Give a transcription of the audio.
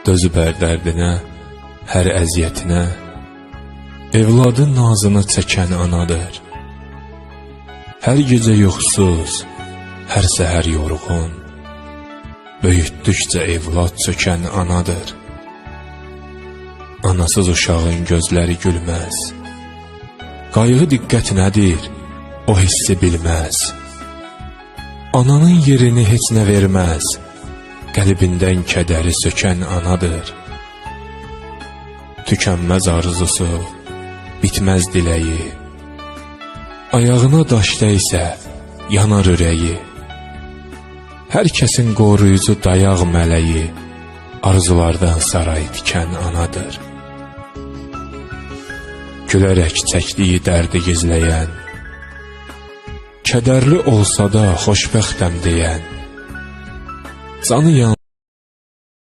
Dözüb hər dərdinə, hər əziyyətinə, evladın nazını çəkən anadır. Hər gecə yuxusuz, hər səhər yorğun, böyütdükcə evlad çökən anadır. Anasız uşağın gözləri gülməz. Qayğı diqqət nədir? O hissi bilməz. Ananın yerini heç nə verməz. Qəlbindən kədəri sökən anadır. Tükənməz arzusu, bitməz diləyi. Ayağına daş dəysə, yanar ürəyi. Hər kəsin qoruyucu dayaq mələyi, arzulardan saray tikən anadır. Gülərək çəkdiyi dərdi gizləyən, kədərli olsa da xoşbəxtəm deyən, 咱的眼。